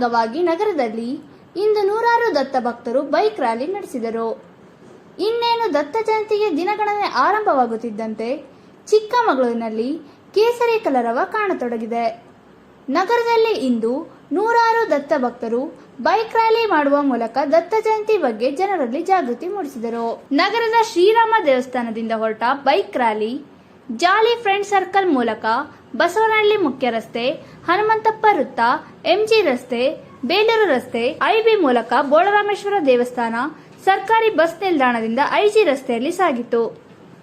ಅಂಗವಾಗಿ ನಗರದಲ್ಲಿ ಇಂದು ನೂರಾರು ದತ್ತ ಭಕ್ತರು ಬೈಕ್ ರ್ಯಾಲಿ ನಡೆಸಿದರು. ಇನ್ನೇನು ದತ್ತ ಜಯಂತಿಗೆ ದಿನಗಣನೆ ಆರಂಭವಾಗುತ್ತಿದ್ದಂತೆ ಚಿಕ್ಕಮಗಳೂರಿನಲ್ಲಿ ಕೇಸರಿ ಕಲರವ ಕಾಣತೊಡಗಿದೆ. ನಗರದಲ್ಲಿ ಇಂದು ನೂರಾರು ದತ್ತ ಭಕ್ತರು ಬೈಕ್ ರ್ಯಾಲಿ ಮಾಡುವ ಮೂಲಕ ದತ್ತ ಜಯಂತಿ ಬಗ್ಗೆ ಜನರಲ್ಲಿ ಜಾಗೃತಿ ಮೂಡಿಸಿದರು. ನಗರದ ಶ್ರೀರಾಮ ದೇವಸ್ಥಾನದಿಂದ ಹೊರಟ bike rally jolly friend circle ಮೂಲಕ ಬಸವನಹಳ್ಳಿ ಮುಖ್ಯ ರಸ್ತೆ ಹನುಮಂತಪ್ಪ ವೃತ್ತ, ಎಂಜಿ ರಸ್ತೆ, ಬೇಲೂರು ರಸ್ತೆ, ಐಬಿ ಮೂಲಕ ಬೋಳರಾಮೇಶ್ವರ ದೇವಸ್ಥಾನ, ಸರ್ಕಾರಿ ಬಸ್ ನಿಲ್ದಾಣದಿಂದ ಐಜಿ ರಸ್ತೆಯಲ್ಲಿ ಸಾಗಿತು.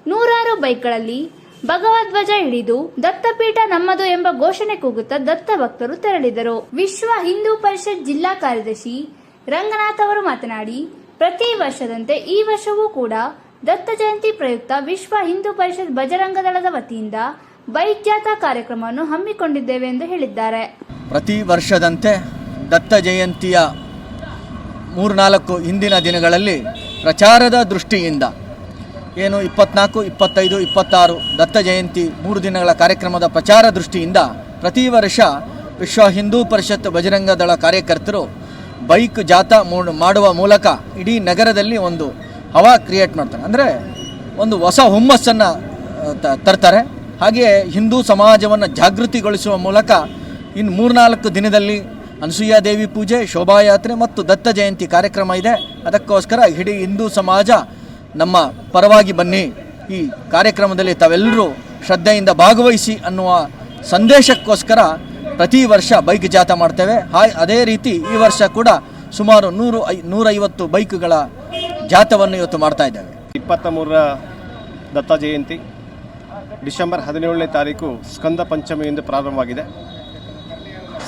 ನೂರಾರು ಬೈಕ್ಗಳಲ್ಲಿ ಭಗವಧ್ವಜ ಹಿಡಿದು ದತ್ತಪೀಠ ನಮ್ಮದು ಎಂಬ ಘೋಷಣೆ ಕೂಗುತ್ತಾ ದತ್ತ ಭಕ್ತರು ತೆರಳಿದರು. ವಿಶ್ವ ಹಿಂದೂ ಪರಿಷತ್ ಜಿಲ್ಲಾ ಕಾರ್ಯದರ್ಶಿ ರಂಗನಾಥ್ ಅವರು ಮಾತನಾಡಿ, ಪ್ರತಿ ವರ್ಷದಂತೆ ಈ ವರ್ಷವೂ ಕೂಡ ದತ್ತ ಜಯಂತಿ ಪ್ರಯುಕ್ತ ವಿಶ್ವ ಹಿಂದೂ ಪರಿಷತ್ ಬಜರಂಗ ದಳದ ವತಿಯಿಂದ ಬೈಕ್ ಜಾಥಾ ಕಾರ್ಯಕ್ರಮವನ್ನು ಹಮ್ಮಿಕೊಂಡಿದ್ದೇವೆ ಎಂದು ಹೇಳಿದ್ದಾರೆ. ಪ್ರತಿ ವರ್ಷದಂತೆ ದತ್ತ ಜಯಂತಿಯ ಮೂರ್ನಾಲ್ಕು ಹಿಂದಿನ ದಿನಗಳಲ್ಲಿ ಪ್ರಚಾರದ ದೃಷ್ಟಿಯಿಂದ ಏನು ಇಪ್ಪತ್ನಾಲ್ಕು, ಇಪ್ಪತ್ತೈದು, ಇಪ್ಪತ್ತಾರು ದತ್ತ ಜಯಂತಿ ಮೂರು ದಿನಗಳ ಕಾರ್ಯಕ್ರಮದ ಪ್ರಚಾರ ದೃಷ್ಟಿಯಿಂದ ಪ್ರತಿ ವರ್ಷ ವಿಶ್ವ ಹಿಂದೂ ಪರಿಷತ್ ಬಜರಂಗ ದಳ ಕಾರ್ಯಕರ್ತರು ಬೈಕ್ ಜಾಥಾ ಮೂಡ್- ಮಾಡುವ ಮೂಲಕ ಇಡೀ ನಗರದಲ್ಲಿ ಒಂದು ಹವಾ ಕ್ರಿಯೇಟ್ ಮಾಡ್ತಾರೆ. ಅಂದರೆ ಒಂದು ಹೊಸ ಹುಮ್ಮಸ್ಸನ್ನು ತರ್ತಾರೆ. ಹಾಗೆಯೇ ಹಿಂದೂ ಸಮಾಜವನ್ನು ಜಾಗೃತಿಗೊಳಿಸುವ ಮೂಲಕ ಇನ್ನು ಮೂರ್ನಾಲ್ಕು ದಿನದಲ್ಲಿ ಅನ್ಸೂಯಾ ದೇವಿ ಪೂಜೆ, ಶೋಭಾಯಾತ್ರೆ ಮತ್ತು ದತ್ತ ಜಯಂತಿ ಕಾರ್ಯಕ್ರಮ ಇದೆ. ಅದಕ್ಕೋಸ್ಕರ ಇಡೀ ಹಿಂದೂ ಸಮಾಜ ನಮ್ಮ ಪರವಾಗಿ ಬನ್ನಿ. ಈ ಕಾರ್ಯಕ್ರಮದಲ್ಲಿ ತಾವೆಲ್ಲರೂ ಶ್ರದ್ಧೆಯಿಂದ ಭಾಗವಹಿಸಿ ಅನ್ನುವ ಸಂದೇಶಕ್ಕೋಸ್ಕರ ಪ್ರತಿ ವರ್ಷ ಬೈಕ್ ಜಾಥಾ ಮಾಡ್ತೇವೆ. ಹಾ ಅದೇ ರೀತಿ ಈ ವರ್ಷ ಕೂಡ ಸುಮಾರು ನೂರು ಐ, ನೂರೈವತ್ತು ಬೈಕ್ಗಳ ಜಾಥವನ್ನು ಇವತ್ತು ಮಾಡ್ತಾ ಇದ್ದೇವೆ ಇಪ್ಪತ್ತ ಮೂರರ ದತ್ತ ಜಯಂತಿ ಡಿಸೆಂಬರ್ ಹದಿನೇಳನೇ ತಾರೀಕು ಸ್ಕಂದ ಪಂಚಮಿಯಿಂದ ಪ್ರಾರಂಭವಾಗಿದೆ.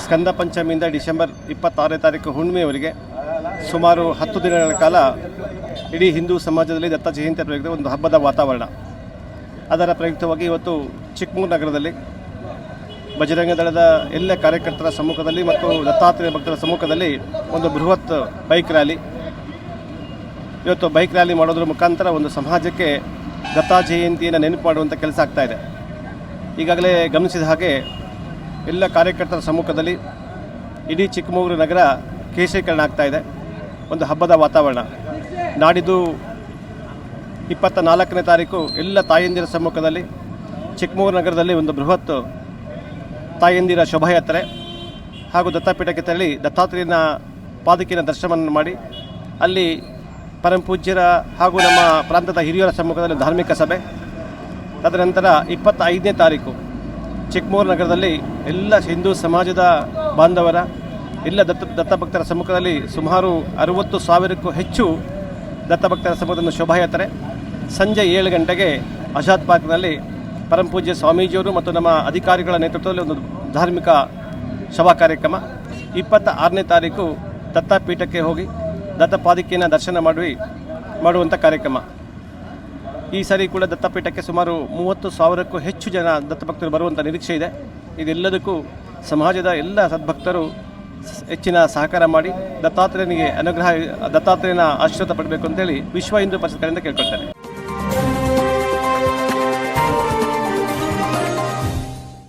ಸ್ಕಂದ ಪಂಚಮಿಯಿಂದ ಡಿಸೆಂಬರ್ ಇಪ್ಪತ್ತಾರನೇ ತಾರೀಕು ಹುಣ್ಣಿಮೆಯವರೆಗೆ ಸುಮಾರು ಹತ್ತು ದಿನಗಳ ಕಾಲ ಇಡೀ ಹಿಂದೂ ಸಮಾಜದಲ್ಲಿ ದತ್ತ ಜಯಂತಿ ಪ್ರಯುಕ್ತ ಒಂದು ಹಬ್ಬದ ವಾತಾವರಣ. ಅದರ ಪ್ರಯುಕ್ತವಾಗಿ ಇವತ್ತು ಚಿಕ್ಕಮೂರು ನಗರದಲ್ಲಿ ಬಜರಂಗ ದಳದ ಎಲ್ಲ ಕಾರ್ಯಕರ್ತರ ಸಮ್ಮುಖದಲ್ಲಿ ಮತ್ತು ದತ್ತಾತ್ರೇಯ ಭಕ್ತರ ಸಮ್ಮುಖದಲ್ಲಿ ಒಂದು ಬೃಹತ್ ಬೈಕ್ ರ್ಯಾಲಿ ಇವತ್ತು ಬೈಕ್ ರ್ಯಾಲಿ ಮಾಡೋದ್ರ ಮುಖಾಂತರ ಒಂದು ಸಮಾಜಕ್ಕೆ ದತ್ತಾ ಜಯಂತಿಯನ್ನು ನೆನಪು ಮಾಡುವಂಥ ಕೆಲಸ ಇದೆ. ಈಗಾಗಲೇ ಗಮನಿಸಿದ ಹಾಗೆ ಎಲ್ಲ ಕಾರ್ಯಕರ್ತರ ಸಮ್ಮುಖದಲ್ಲಿ ಇಡೀ ಚಿಕ್ಕಮಗಳೂರು ನಗರ ಕೇಶೀಕರಣ ಇದೆ. ಒಂದು ಹಬ್ಬದ ವಾತಾವರಣ. ನಾಡಿದ್ದು ಇಪ್ಪತ್ತ ನಾಲ್ಕನೇ ತಾರೀಕು ಎಲ್ಲ ತಾಯಂದಿರ ಸಮ್ಮುಖದಲ್ಲಿ ಚಿಕ್ಕಮಗಳೂರು ನಗರದಲ್ಲಿ ಒಂದು ಬೃಹತ್ ತಾಯಂದಿರ ಶೋಭಾಯಾತ್ರೆ ಹಾಗೂ ದತ್ತಾಪೀಠಕ್ಕೆ ತೆರಳಿ ದತ್ತಾತ್ರೇಯನ ಪಾದಕಿನ ದರ್ಶನವನ್ನು ಮಾಡಿ ಅಲ್ಲಿ ಪರಮ ಪೂಜ್ಯರ ಹಾಗೂ ನಮ್ಮ ಪ್ರಾಂತದ ಹಿರಿಯರ ಸಮ್ಮುಖದಲ್ಲಿ ಧಾರ್ಮಿಕ ಸಭೆ. ತದನಂತರ ಇಪ್ಪತ್ತೈದನೇ ತಾರೀಕು ಚಿಕ್ಕಮೂರು ನಗರದಲ್ಲಿ ಎಲ್ಲ ಹಿಂದೂ ಸಮಾಜದ ಬಾಂಧವರ, ಎಲ್ಲ ದತ್ತ ದತ್ತಭಕ್ತರ ಸಮ್ಮುಖದಲ್ಲಿ ಸುಮಾರು ಅರುವತ್ತು ಸಾವಿರಕ್ಕೂ ಹೆಚ್ಚು ದತ್ತಭಕ್ತರ ಸಮ್ಮುಖದ ಶೋಭಾಯಾತ್ರೆ. ಸಂಜೆ ಏಳು ಗಂಟೆಗೆ ಅಜಾದ್ ಪಾರ್ಕ್ನಲ್ಲಿ ಪರಮ ಪೂಜ್ಯ ಸ್ವಾಮೀಜಿಯವರು ಮತ್ತು ನಮ್ಮ ಅಧಿಕಾರಿಗಳ ನೇತೃತ್ವದಲ್ಲಿ ಒಂದು ಧಾರ್ಮಿಕ ಶವ ಕಾರ್ಯಕ್ರಮ. ಇಪ್ಪತ್ತ ಆರನೇ ತಾರೀಕು ದತ್ತಪೀಠಕ್ಕೆ ಹೋಗಿ ದತ್ತಪಾದಿಕೆಯನ್ನು ದರ್ಶನ ಮಾಡಿ ಮಾಡುವಂಥ ಕಾರ್ಯಕ್ರಮ. ಈ ಸಾರಿ ಕೂಡ ದತ್ತಪೀಠಕ್ಕೆ ಸುಮಾರು ಮೂವತ್ತು ಸಾವಿರಕ್ಕೂ ಹೆಚ್ಚು ಜನ ದತ್ತಭಕ್ತರು ಬರುವಂಥ ನಿರೀಕ್ಷೆ ಇದೆ. ಇದೆಲ್ಲದಕ್ಕೂ ಸಮಾಜದ ಎಲ್ಲ ಸದ್ಭಕ್ತರು ಹೆಚ್ಚಿನ ಸಹಕಾರ ಮಾಡಿ ದತ್ತಾತ್ರೇಯನಿಗೆ ಅನುಗ್ರಹ, ದತ್ತಾತ್ರೇಯನ ಆಶೀರ್ವಾದ ಪಡಬೇಕು ಅಂತೇಳಿ ವಿಶ್ವ ಹಿಂದೂ ಪರಿಷತ್ ಕಡೆಯಿಂದ ಕೇಳ್ಕೊಳ್ತೇನೆ